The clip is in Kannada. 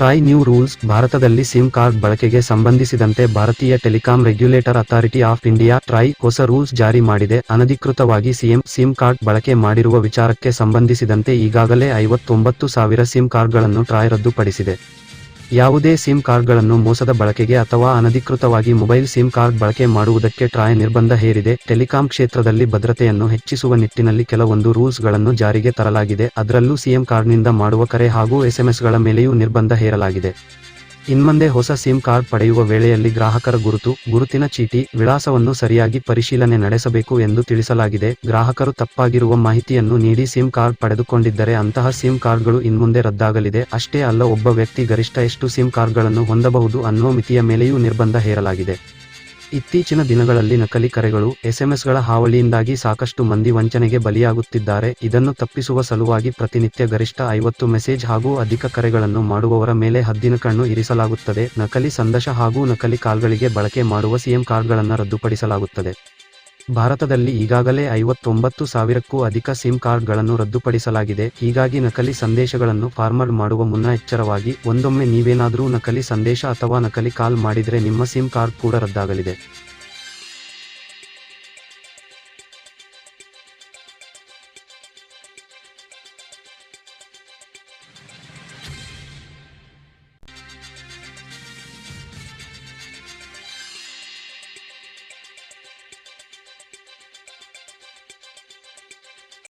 ಟ್ರಾಯ್ ನ್ಯೂ ರೂಲ್ಸ್ ಭಾರತದಲ್ಲಿ ಸಿಮ್ ಕಾರ್ಡ್ ಬಳಕೆಗೆ ಸಂಬಂಧಿಸಿದಂತೆ ಭಾರತೀಯ telecom regulator authority of India TRAI ಹೊಸ ರೂಲ್ಸ್ ಜಾರಿ ಮಾಡಿದೆ. ಅನಧಿಕೃತವಾಗಿ ಸಿಎಂ ಸಿಮ್ ಕಾರ್ಡ್ ಬಳಕೆ ಮಾಡಿರುವ ವಿಚಾರಕ್ಕೆ ಸಂಬಂಧಿಸಿದಂತೆ ಈಗಾಗಲೇ ಐವತ್ತೊಂಬತ್ತು ಸಾವಿರ ಸಿಮ್ ಕಾರ್ಡ್ಗಳನ್ನು ಟ್ರಾಯ್ ರದ್ದುಪಡಿಸಿದೆ. ಯಾವುದೇ ಸಿಮ್ ಕಾರ್ಡ್ಗಳನ್ನು ಮೋಸದ ಬಳಕೆಗೆ ಅಥವಾ ಅನಧಿಕೃತವಾಗಿ ಮೊಬೈಲ್ ಸಿಮ್ ಕಾರ್ಡ್ ಬಳಕೆ ಮಾಡುವುದಕ್ಕೆ ಟ್ರಾಯ್ ನಿರ್ಬಂಧ ಹೇರಿದೆ. ಟೆಲಿಕಾಂ ಕ್ಷೇತ್ರದಲ್ಲಿ ಭದ್ರತೆಯನ್ನು ಹೆಚ್ಚಿಸುವ ನಿಟ್ಟಿನಲ್ಲಿ ಕೆಲವೊಂದು ರೂಲ್ಸ್ಗಳನ್ನು ಜಾರಿಗೆ ತರಲಾಗಿದೆ. ಅದರಲ್ಲೂ ಸಿಎಂ ಕಾರ್ಡ್ನಿಂದ ಮಾಡುವ ಕರೆ ಹಾಗೂ ಎಸ್ಎಂಎಸ್ಗಳ ಮೇಲೆಯೂ ನಿರ್ಬಂಧ ಹೇರಲಾಗಿದೆ. ಇನ್ಮುಂದೆ ಹೊಸ ಸಿಮ್ ಕಾರ್ಡ್ ಪಡೆಯುವ ವೇಳೆಯಲ್ಲಿ ಗ್ರಾಹಕರ ಗುರುತು, ಗುರುತಿನ ಚೀಟಿ, ವಿಳಾಸವನ್ನು ಸರಿಯಾಗಿ ಪರಿಶೀಲನೆ ನಡೆಸಬೇಕು ಎಂದು ತಿಳಿಸಲಾಗಿದೆ. ಗ್ರಾಹಕರು ತಪ್ಪಾಗಿರುವ ಮಾಹಿತಿಯನ್ನು ನೀಡಿ ಸಿಮ್ ಕಾರ್ಡ್ ಪಡೆದುಕೊಂಡಿದ್ದರೆ ಅಂತಹ ಸಿಮ್ ಕಾರ್ಡ್ಗಳು ಇನ್ಮುಂದೆ ರದ್ದಾಗಲಿದೆ. ಅಷ್ಟೇ ಅಲ್ಲ, ಒಬ್ಬ ವ್ಯಕ್ತಿ ಗರಿಷ್ಠ ಎಷ್ಟು ಸಿಮ್ ಕಾರ್ಡ್ಗಳನ್ನು ಹೊಂದಬಹುದು ಅನ್ನೋ ಮಿತಿಯ ಮೇಲೆಯೂ ನಿರ್ಬಂಧ ಹೇರಲಾಗಿದೆ. ಇತ್ತೀಚಿನ ದಿನಗಳಲ್ಲಿ ನಕಲಿ ಕರೆಗಳು, ಎಸ್ಎಂಎಸ್ಗಳ ಹಾವಳಿಯಿಂದಾಗಿ ಸಾಕಷ್ಟು ಮಂದಿ ವಂಚನೆಗೆ ಬಲಿಯಾಗುತ್ತಿದ್ದಾರೆ. ಇದನ್ನು ತಪ್ಪಿಸುವ ಸಲುವಾಗಿ ಪ್ರತಿನಿತ್ಯ ಗರಿಷ್ಠ ಐವತ್ತು ಮೆಸೇಜ್ ಹಾಗೂ ಅಧಿಕ ಕರೆಗಳನ್ನು ಮಾಡುವವರ ಮೇಲೆ ಹದ್ದಿನ ಕಣ್ಣು ಇರಿಸಲಾಗುತ್ತದೆ. ನಕಲಿ ಸಂದೇಶ ಹಾಗೂ ನಕಲಿ ಕಾಲ್ಗಳಿಗೆ ಬಳಕೆ ಮಾಡುವ ಸಿಎಂ ಕಾರ್ಡ್ಗಳನ್ನು ರದ್ದುಪಡಿಸಲಾಗುತ್ತದೆ. ಭಾರತದಲ್ಲಿ ಈಗಾಗಲೇ ಐವತ್ತೊಂಬತ್ತು ಸಾವಿರಕ್ಕೂ ಅಧಿಕ ಸಿಮ್ ಕಾರ್ಡ್ಗಳನ್ನು ರದ್ದುಪಡಿಸಲಾಗಿದೆ. ಹೀಗಾಗಿ ನಕಲಿ ಸಂದೇಶಗಳನ್ನು ಫಾರ್ವರ್ಡ್ ಮಾಡುವ ಮುನ್ನ ಎಚ್ಚರವಾಗಿ ಒಂದೊಮ್ಮೆ ನೀವೇನಾದರೂ ನಕಲಿ ಸಂದೇಶ ಅಥವಾ ನಕಲಿ ಕಾಲ್ ಮಾಡಿದರೆ ನಿಮ್ಮ ಸಿಮ್ ಕಾರ್ಡ್ ಕೂಡ ರದ್ದಾಗಲಿದೆ.